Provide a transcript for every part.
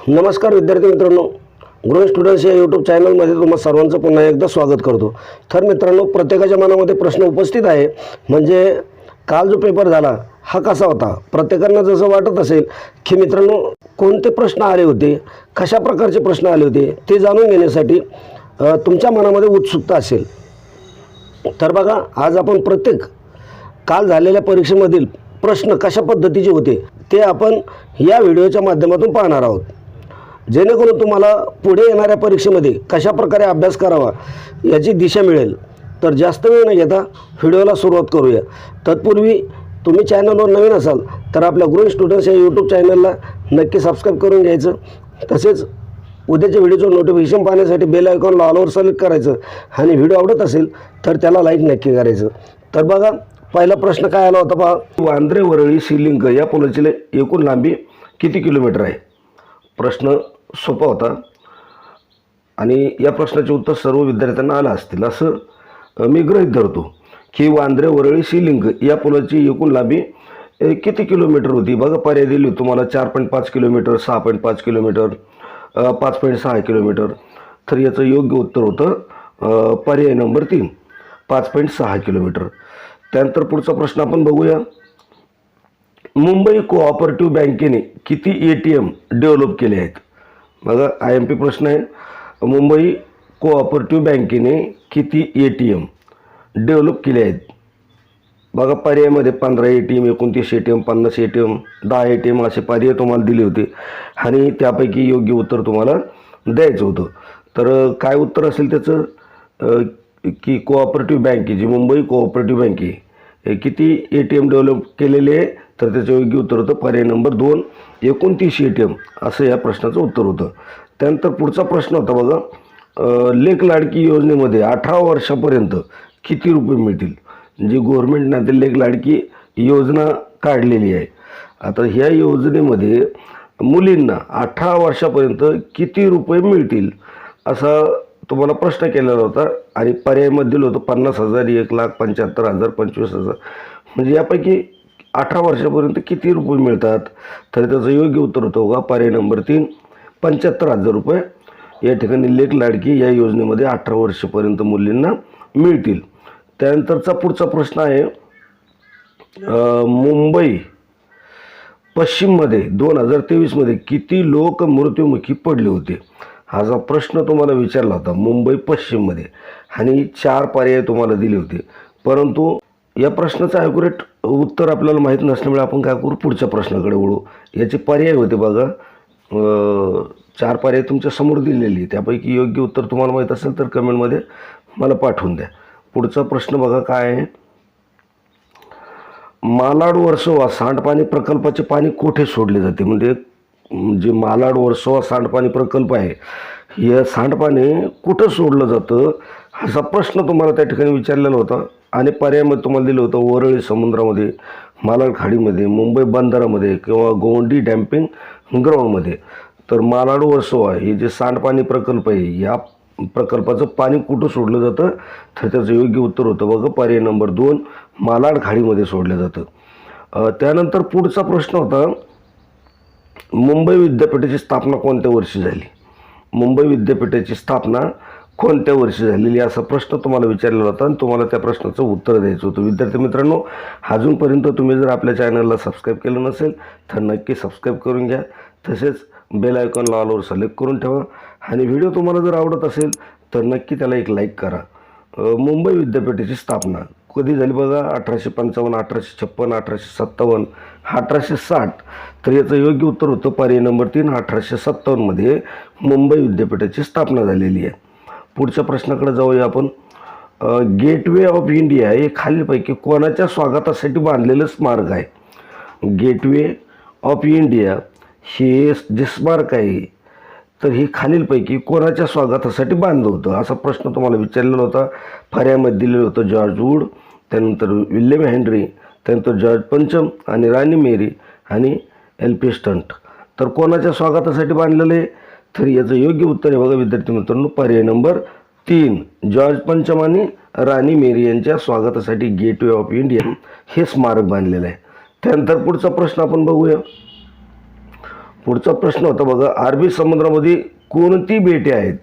नमस्कार विद्यार्थी मित्रांनो गृह स्टुडंट्स या यूट्यूब चॅनलमध्ये तुम्हा सर्वांचं पुन्हा एकदा स्वागत करतो. तर मित्रांनो प्रत्येकाच्या मनामध्ये प्रश्न उपस्थित आहे. म्हणजे काल जो पेपर झाला हा कसा होता? प्रत्येकांना जसं वाटत असेल की मित्रांनो कोणते प्रश्न आले होते? कशा प्रकारचे प्रश्न आले होते? ते जाणून घेण्यासाठी तुमच्या मनामध्ये उत्सुकता असेल. तर बघा आज आपण प्रत्येक काल झालेल्या परीक्षेमधील प्रश्न कशा पद्धतीचे होते ते आपण या व्हिडिओच्या माध्यमातून पाहणार आहोत. जेणेकरून तुम्हाला पुढे येणाऱ्या परीक्षेमध्ये कशा प्रकारे अभ्यास करावा याची दिशा मिळेल. तर जास्त वेळ न घेता व्हिडिओला सुरुवात करूया. तत्पूर्वी तुम्ही चॅनलवर नवीन असाल तर आपल्या गृह स्टुडंट्स या यूट्यूब चॅनलला नक्की सबस्क्राईब करून घ्यायचं. तसेच उद्याच्या व्हिडिओचं नोटिफिकेशन पाहण्यासाठी बेल आयकॉनला ऑलवर सिलेक्ट करायचं. आणि व्हिडिओ आवडत असेल तर त्याला लाईक नक्की करायचं. तर बघा पहिला प्रश्न काय आला होता पहा. वांद्रे वरळी श्रीलिंग या पुलाची एकूण लांबी किती किलोमीटर आहे? प्रश्न सोपा होता. आणि या प्रश्नाचे उत्तर सर्व विद्यार्थ्यांना आलं असतील. असं मी गृहीत धरतो की वांद्रे वरळी शिलिंग या पुलाची एकूण लांबी किती किलोमीटर होती? बघा पर्याय दिली होती तुम्हाला. चार पॉईंट पाच किलोमीटर सहा पॉईंट पाच किलोमीटर पाच पॉईंट सहा किलोमीटर. तर याचं योग्य उत्तर होतं पर्याय नंबर तीन पाच पॉईंट सहा किलोमीटर. त्यानंतर पुढचा प्रश्न आपण बघूया. मुंबई कोऑपरेटिव्ह बँकेने किती ए टी एम डेव्हलप केले आहेत? बघा आय एम पी प्रश्न आहे. मुंबई कोऑपरेटिव्ह बँकेने किती ए टी एम डेव्हलप केले आहेत? बघा पर्यायामध्ये पंधरा ए टी एम एकोणतीस ए टी एम पन्नास ए टी एम दहा ए टी एम असे पर्याय तुम्हाला दिले होते. आणि त्यापैकी योग्य उत्तर तुम्हाला द्यायचं होतं. तर काय उत्तर असेल त्याचं? की कोऑपरेटिव्ह बँके जी मुंबई कोऑपरेटिव्ह बँके किती ए टी एम डेव्हलप केलेले आहे? तर त्याचं योग्य उत्तर होतं. पर्याय नंबर दोन एकोणतीस ए टी एम असं या प्रश्नाचं उत्तर होतं. त्यानंतर पुढचा प्रश्न होता बघा. लेख लाडकी योजनेमध्ये अठरा वर्षापर्यंत किती रुपये मिळतील? जी गव्हर्मेंटनं ते लेख लाडकी योजना काढलेली आहे. आता ह्या योजनेमध्ये मुलींना अठरा वर्षापर्यंत किती रुपये मिळतील असा तुम्हाला प्रश्न केलेला होता आणि पर्यायमध्ये दिलं होतं पन्नास हजार एक लाख पंच्याहत्तर हजार पंचवीस हजार. म्हणजे यापैकी अठरा वर्षापर्यंत किती रुपये मिळतात? तर त्याचं योग्य उत्तर होतं बघा पर्याय नंबर तीन पंच्याहत्तर हजार रुपये. या ठिकाणी लेख लाडकी या योजनेमध्ये अठरा वर्षापर्यंत मुलींना मिळतील. त्यानंतरचा पुढचा प्रश्न आहे मुंबई पश्चिममध्ये दोन हजार तेवीसमध्ये किती लोक मृत्युमुखी पडले होते? हा जो प्रश्न तुम्हाला विचारला होता मुंबई पश्चिममध्ये आणि चार पर्याय तुम्हाला दिले होते. परंतु या प्रश्नाचं ॲक्युरेट उत्तर आपल्याला माहीत नसल्यामुळे आपण काय करू? पुढच्या प्रश्नाकडे वळू. याचे पर्याय होते बघा. चार पर्याय तुमच्यासमोर दिलेली त्यापैकी योग्य उत्तर तुम्हाला माहीत असेल तर कमेंटमध्ये मला पाठवून द्या. पुढचा प्रश्न बघा काय आहे? मालाड वर्सोवा सांडपाणी प्रकल्पाचे पाणी कोठे सोडले जाते? म्हणजे जे मालाड वर्सोवा सांडपाणी प्रकल्प आहे या सांडपाणी कुठं सोडलं जातं? असा प्रश्न तुम्हाला त्या ठिकाणी विचारलेला होता. आणि पर्यायमध्ये तुम्हाला दिलं होतं वरळी समुद्रामध्ये मालाड खाडीमध्ये मुंबई बंदरामध्ये किंवा गोंडी डॅम्पिंग ग्राउंडमध्ये. तर मालाड वर्सोवा हे जे सांडपाणी प्रकल्प आहे या प्रकल्पाचं पाणी कुठं सोडलं जातं? तर त्याचं योग्य उत्तर होतं बघा पर्याय नंबर दोन मालाड खाडीमध्ये सोडलं जातं. त्यानंतर पुढचा प्रश्न होता मुंबई विद्यापीठाची स्थापना कोणत्या वर्षी झाली? मुंबई विद्यापीठाची स्थापना कोणत्या वर्षी झालेली असा प्रश्न तुम्हाला विचारलेला होता आणि तुम्हाला त्या प्रश्नाचं उत्तर द्यायचं होतं. विद्यार्थी मित्रांनो अजूनपर्यंत तुम्ही जर आपल्या चॅनलला सबस्क्राईब केलं नसेल तर नक्की सबस्क्राईब करून घ्या. तसेच बेल आयकॉनला ऑलवर सिलेक्ट करून ठेवा. आणि व्हिडिओ तुम्हाला जर आवडत असेल तर नक्की त्याला एक लाईक करा. मुंबई विद्यापीठाची स्थापना कधी झाली बघा? अठराशे पंचावन्न अठराशे छप्पन अठराशे सत्तावन्न अठराशे साठ. तर याचं योग्य उत्तर होतं पर्याय नंबर तीन अठराशे सत्तावन्नमध्ये मुंबई विद्यापीठाची स्थापना झालेली आहे. पुढच्या प्रश्नाकडे जाऊया आपण. गेटवे ऑफ इंडिया हे खालीलपैकी कोणाच्या स्वागतासाठी बांधलेलं स्मारक आहे? गेटवे ऑफ इंडिया हे जे स्मारक आहे तर हे खालीलपैकी कोणाच्या स्वागतासाठी बांधलं होतं? असा प्रश्न तुम्हाला विचारलेला होता. फऱ्यामध्ये दिलेलं होतं जॉर्ज वूड त्यानंतर विल्यम हेनरी त्यानंतर जॉर्ज पंचम आणि राणी मेरी आणि एल पी स्टंट. तर कोणाच्या स्वागतासाठी बांधलेलं आहे? तर याचं योग्य उत्तर आहे बघा विद्यार्थी मित्रांनो. पर्याय नंबर तीन. जॉर्ज पंचम आणि राणी मेरी यांच्या स्वागतासाठी गेटवे ऑफ इंडिया हे स्मारक बांधलेलं आहे. त्यानंतर पुढचा प्रश्न आपण बघूया. पुढचा प्रश्न होता बघा अरबी समुद्रामध्ये कोणती बेटे आहेत?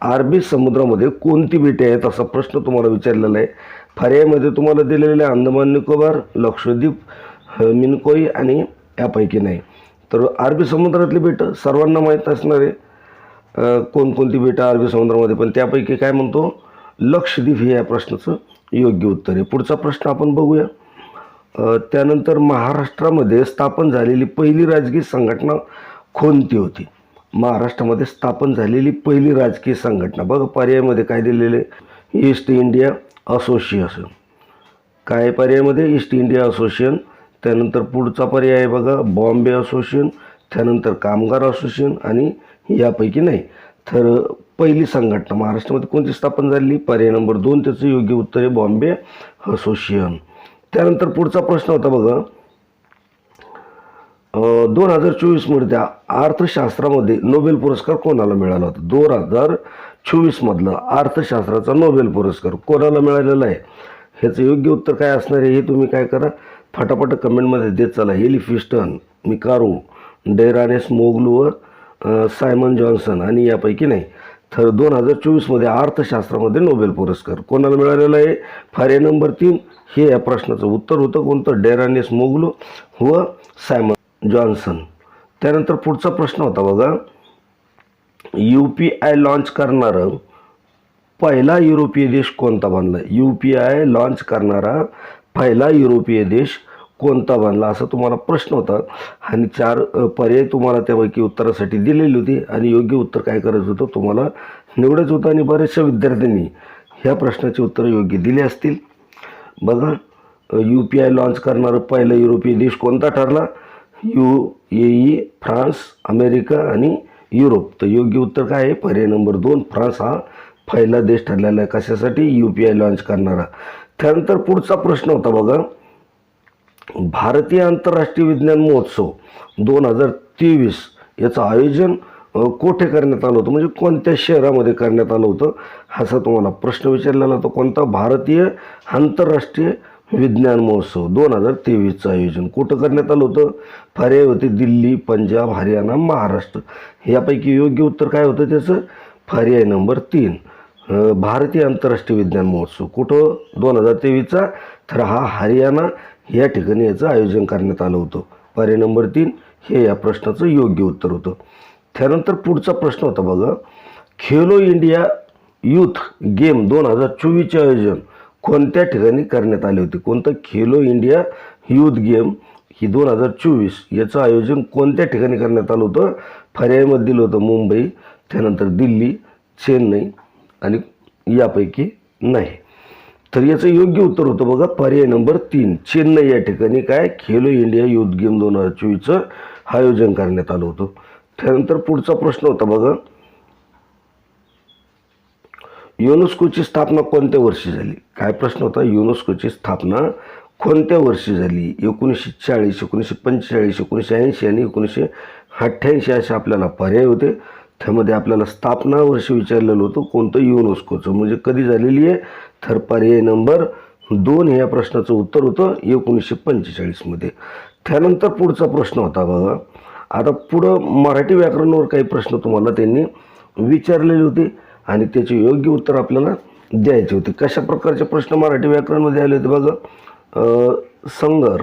अरबी समुद्रामध्ये कोणती बेटे आहेत असा प्रश्न तुम्हाला विचारलेला आहे. पर्यायमध्ये तुम्हाला दिलेले आहे अंदमान निकोबार लक्षद्वीप मिनकोई आणि यापैकी नाही. तर अरबी समुद्रातली बेटं सर्वांना माहीत असणारे कोणकोणती बेटं अरबी समुद्रामध्ये? पण त्यापैकी काय म्हणतो लक्षद्वीप हे या प्रश्नाचं योग्य उत्तर आहे. पुढचा प्रश्न आपण बघूया. त्यानंतर महाराष्ट्रामध्ये स्थापन झालेली पहिली राजकीय संघटना कोणती होती? महाराष्ट्रामध्ये स्थापन झालेली पहिली राजकीय संघटना बघा पर्यायामध्ये काय दिलेले ईस्ट इंडिया असोसिएशन. काय पर्यायामध्ये? ईस्ट इंडिया असोसिएशन त्यानंतर पुढचा पर्याय आहे बघा बॉम्बे असोसिएशन त्यानंतर कामगार असोसिएशन आणि यापैकी नाही. तर पहिली संघटना महाराष्ट्रामध्ये कोणती स्थापन झाली पर्याय नंबर दोन त्याचं योग्य उत्तर आहे बॉम्बे असोसिएशन. त्यानंतर पुढचा प्रश्न होता बघा दोन हजार चोवीसमध्ये त्या अर्थशास्त्रामध्ये नोबेल पुरस्कार कोणाला मिळाला होता? दोन हजार चोवीसमधला अर्थशास्त्राचा नोबेल पुरस्कार कोणाला मिळालेला आहे? ह्याचं योग्य उत्तर काय असणार आहे हे तुम्ही काय करा. फटाफट कमेंटमध्ये देत चला. हेली फिस्टन मिकारू डेरानेस मोगलू व सायमन जॉन्सन आणि यापैकी नाही. तर दोन हजार चोवीसमध्ये अर्थशास्त्रामध्ये नोबेल पुरस्कार. कोणाला मिळालेला आहे? फारे नंबर तीन. हे या प्रश्नाचं उत्तर होतं कोणतं? डेरानेस मोगलू व सायमन जॉन्सन. त्यानंतर पुढचा प्रश्न होता बघा. यू पी आय लॉन्च करणारं पहिला युरोपीय देश कोणता बनला? यू पी आय लॉन्च करणारा पहिला युरोपीय देश कोणता बनला? असा तुम्हाला प्रश्न होता. आणि चार पर्याय तुम्हाला त्यापैकी उत्तरासाठी दिलेली होती. आणि योग्य उत्तर काय करायचं होतं? तुम्हाला निवडायचं होतं आणि बऱ्याचशा विद्यार्थ्यांनी ह्या प्रश्नाची उत्तरं योग्य दिली असतील. बघा यू पी आय लॉन्च करणारं पहिला युरोपीय देश कोणता ठरला? U A E France America आणि युरोप. तर योग्य उत्तर काय आहे? पर्याय नंबर दोन फ्रान्स हा पहिला देश ठरलेला आहे कशासाठी? यू पी आय लॉन्च करणारा. त्यानंतर पुढचा प्रश्न होता बघा. भारतीय आंतरराष्ट्रीय विज्ञान महोत्सव दोन हजार तेवीस याचं आयोजन कोठे करण्यात आलं होतं? म्हणजे कोणत्या शहरामध्ये करण्यात आलं होतं? असा तुम्हाला प्रश्न विचारलेला होता. कोणता? भारतीय आंतरराष्ट्रीय विज्ञान महोत्सव दोन हजार तेवीसचं आयोजन कुठं करण्यात आलं होतं? पर्याय होते दिल्ली पंजाब हरियाणा महाराष्ट्र. यापैकी योग्य उत्तर काय होतं त्याचं? पर्याय नंबर तीन. भारतीय आंतरराष्ट्रीय विज्ञान महोत्सव. कुठं? दोन हजार तेवीसचा. तर हा हरियाणा या ठिकाणी याचं आयोजन करण्यात आलं होतं. पर्याय नंबर तीन हे या प्रश्नाचं योग्य उत्तर होतं. त्यानंतर पुढचा प्रश्न होता बघा. खेलो इंडिया यूथ गेम दोन हजार चोवीसचे आयोजन कोणत्या ठिकाणी करण्यात आले होते? कोणतं खेलो इंडिया यूथ गेम ही दोन हजार चोवीस याचं आयोजन कोणत्या ठिकाणी करण्यात आलं होतं? पर्यायमध्ये दिलं होतं मुंबई त्यानंतर दिल्ली चेन्नई आणि यापैकी नाही. तर याचं योग्य उत्तर होतं बघा पर्याय नंबर तीन. चेन्नई या ठिकाणी काय? खेलो इंडिया युथ गेम दोन हजार चोवीसचं आयोजन करण्यात आलं होतं. त्यानंतर पुढचा प्रश्न होता बघा. युनेस्कोची स्थापना कोणत्या वर्षी झाली? काय प्रश्न होता? युनेस्कोची स्थापना कोणत्या वर्षी झाली? एकोणीसशे चाळीस एकोणीसशे पंचेचाळीस एकोणीसशे ऐंशी आणि एकोणीसशे अठ्ठ्याऐंशी असे आपल्याला पर्याय होते. त्यामध्ये आपल्याला स्थापना वर्ष विचारलेलं होतं कोणतं युनेस्कोचं? म्हणजे कधी झालेली आहे? तर पर्याय नंबर दोन हे या प्रश्नाचं उत्तर होतं एकोणीसशे पंचेचाळीसमध्ये. त्यानंतर पुढचा प्रश्न होता बघा. आता पुढं मराठी व्याकरणावर काही प्रश्न तुम्हाला त्यांनी विचारलेले होते आणि त्याचे योग्य उत्तर आपल्याला द्यायचे होते. कशा प्रकारचे प्रश्न मराठी व्याकरणमध्ये आले होते बघा? अ, संगर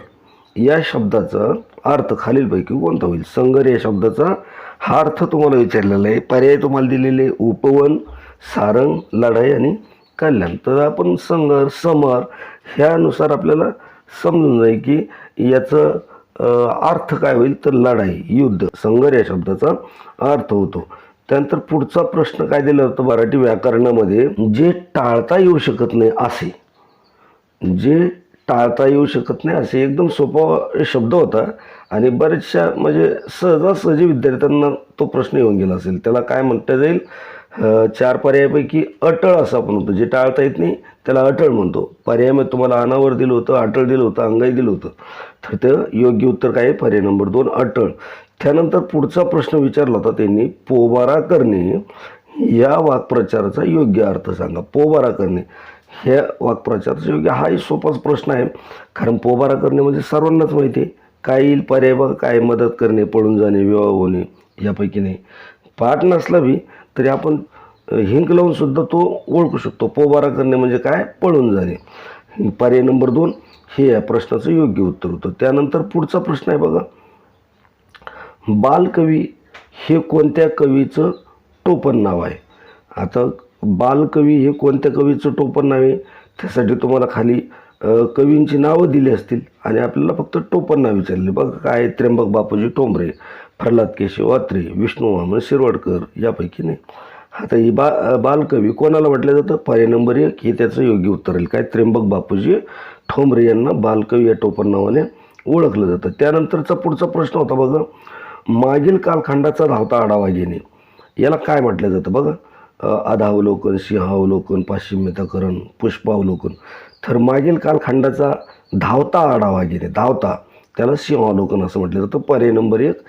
या शब्दाचा अर्थ खालीलपैकी कोणता होईल? संगर या शब्दाचा हा अर्थ तुम्हाला विचारलेला आहे. पर्याय तुम्हाला दिलेले आहे. उपवन सारंग लढाई आणि कल्याण. तर आपण संगर समर ह्यानुसार आपल्याला समजून जाईल की याचं अर्थ काय होईल? तर लढाई युद्ध. संगर या शब्दाचा अर्थ होतो. त्यानंतर पुढचा प्रश्न काय दिला होता मराठी व्याकरणामध्ये जे टाळता येऊ शकत नाही असे जे टाळता येऊ शकत नाही असे एकदम सोपा शब्द होता. आणि बऱ्याचशा म्हणजे सहजासहजी विद्यार्थ्यांना तो प्रश्न येऊन गेला असेल. त्याला काय म्हणता जाईल? चार पर्यायापैकी अटळ असं आपण म्हणतो. जे टाळता येत नाही त्याला अटळ म्हणतो. पर्यायामध्ये म्हणजे तुम्हाला अनावर दिलं होतं अटळ दिलं होतं अंगाई दिलं होतं. तर ते योग्य उत्तर काय आहे? पर्याय नंबर दोन अटळ. त्यानंतर पुढचा प्रश्न विचारला होता त्यांनी पोबारा करणे या वाक्प्रचाराचा योग्य अर्थ सांगा. पोबारा करणे. ह्या वाक्प्रचार योग्य हाही सोपाच प्रश्न आहे. कारण पोबारा करणे म्हणजे सर्वांनाच माहिती आहे. काय येईल पर्याय बघा काय मदत करणे पळून जाणे विवाह होणे यापैकी नाही. पाठ नसला बी तरी आपण हिंक लावूनसुद्धा तो ओळखू शकतो. पोबारा करणे म्हणजे काय? पळून जाणे. पर्याय नंबर दोन हे या प्रश्नाचं योग्य उत्तर होतं. त्यानंतर पुढचा प्रश्न आहे बघा. बालकवी हे कोणत्या कवीचं टोपण नाव आहे? आता बालकवी हे कोणत्या कवीचं टोपण नाव आहे त्यासाठी तुम्हाला खाली कवींची नावं दिली असतील आणि आपल्याला फक्त टोपण नाव विचारले. बघा काय त्र्यंबक बापूजी टोंबरे प्रल्हाद केशव अत्रे विष्णू वामन शिरवाडकर यापैकी नाही. आता ही बा बालकवी कोणाला म्हटलं जातं? पर्याय नंबर एक हे त्याचं योग्य उत्तर राहील. काय? त्र्यंबक बापूजी ठोंबरे यांना बालकवी या टोपण नावाने ओळखलं जातं. त्यानंतरचा पुढचा प्रश्न होता बघा. मागील कालखंडाचा धावता आढावा घेणे. याला काय म्हटलं जातं? बघा. अधावलोकन सिंहावलोकन पाश्चिम्यताकरण पुष्पावलोकन तर मागील कालखंडाचा धावता आढावा घेणे धावता त्याला सिंहावलोकन असं म्हटलं जातं. पर्याय नंबर एक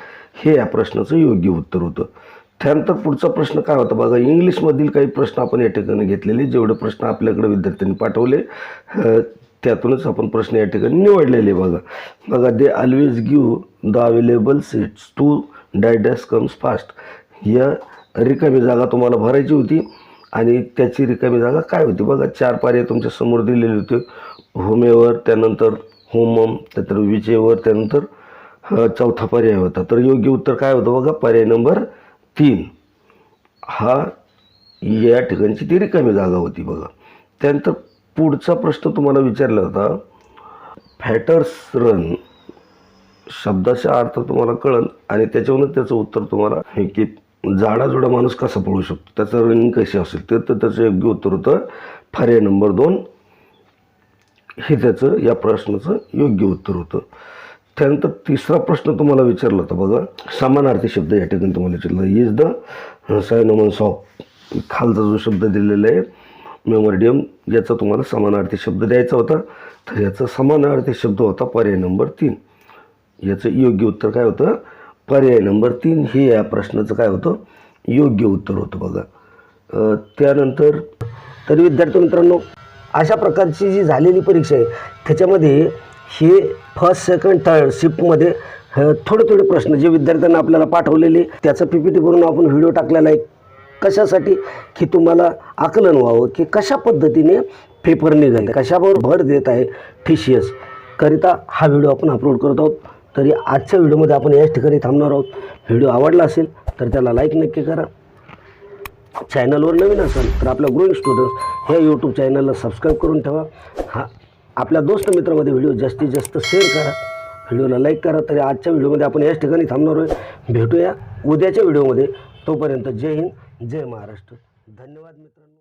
हे या प्रश्नाचं योग्य उत्तर होतं. त्यानंतर पुढचा प्रश्न काय होता बघा इंग्लिशमधील काही प्रश्न आपण या ठिकाणी घेतलेले जेवढे प्रश्न आपल्याकडे विद्यार्थ्यांनी पाठवले त्यातूनच आपण प्रश्न या ठिकाणी निवडलेले बघा. बघा they always give the available seats to those comes fast या रिकामी जागा तुम्हाला भरायची होती आणि त्याची रिकामी जागा काय होती? बघा चार पर्याय तुमच्यासमोर दिलेले होते. होमेवर त्यानंतर होमम त्यानंतर विजेवर त्यानंतर चौथा पर्याय होता. तर योग्य उत्तर काय होतं बघा? पर्याय नंबर तीन. हा या ठिकाणची ती रिकामी जागा होती बघा. त्यानंतर पुढचा प्रश्न तुम्हाला विचारला होता. फॅटर्स रन शब्दाचा अर्थ तुम्हाला कळल आणि त्याच्यावरूनच त्याचं उत्तर तुम्हाला हे की जाडाजुडा माणूस कसा पळू शकतो? त्याचं रनिंग कशी असेल? ते तर त्याचं योग्य उत्तर होतं. पर्याय नंबर दोन. हे त्याचं या प्रश्नाचं योग्य उत्तर होतं. त्यानंतर तिसरा प्रश्न तुम्हाला विचारला होता बघा. समानार्थी शब्द या ठिकाणी तुम्हाला विचारला. इज द सायनोमन्स ऑफ खालचा जो शब्द दिलेला आहे मेमोरिडियम याचा तुम्हाला समानार्थी शब्द द्यायचा होता. तर याचा समानार्थी शब्द होता पर्याय नंबर तीन. याचं योग्य उत्तर काय होतं? पर्याय नंबर तीन हे या प्रश्नाचं काय होतं? योग्य उत्तर होतं बघा. त्यानंतर तर विद्यार्थी मित्रांनो अशा प्रकारची जी झालेली परीक्षा आहे त्याच्यामध्ये हे फर्स्ट सेकंड थर्ड शिफ्टमध्ये थोडे थोडे प्रश्न जे विद्यार्थ्यांना आपल्याला पाठवलेले त्याचा पी पी टी करून आपण व्हिडिओ टाकलेला आहे. कशासाठी? की तुम्हाला आकलन व्हावं की कशा पद्धतीने पेपर निघाले कशावर भर देत आहे टी सी एस करिता हा व्हिडिओ आपण अपलोड करत आहोत. तरी आजच्या व्हिडिओमध्ये आपण याच ठिकाणी थांबणार आहोत. व्हिडिओ आवडला असेल तर त्याला लाईक नक्की करा. चॅनलवर नवीन असाल तर आपल्या ग्रोईंग स्टुडंट्स ह्या यूट्यूब चॅनलला सबस्क्राईब करून ठेवा. हा आपल्या दोस्त मित्रामध्ये व्हिडिओ जास्तीत जास्त शेअर करा. व्हिडिओला लाईक करा. तरी आजच्या व्हिडिओमध्ये आपण याच ठिकाणी थांबणार आहोत. भेटूया उद्याच्या व्हिडिओमध्ये. तोपर्यंत जय हिंद जय महाराष्ट्र. धन्यवाद मित्रांनो.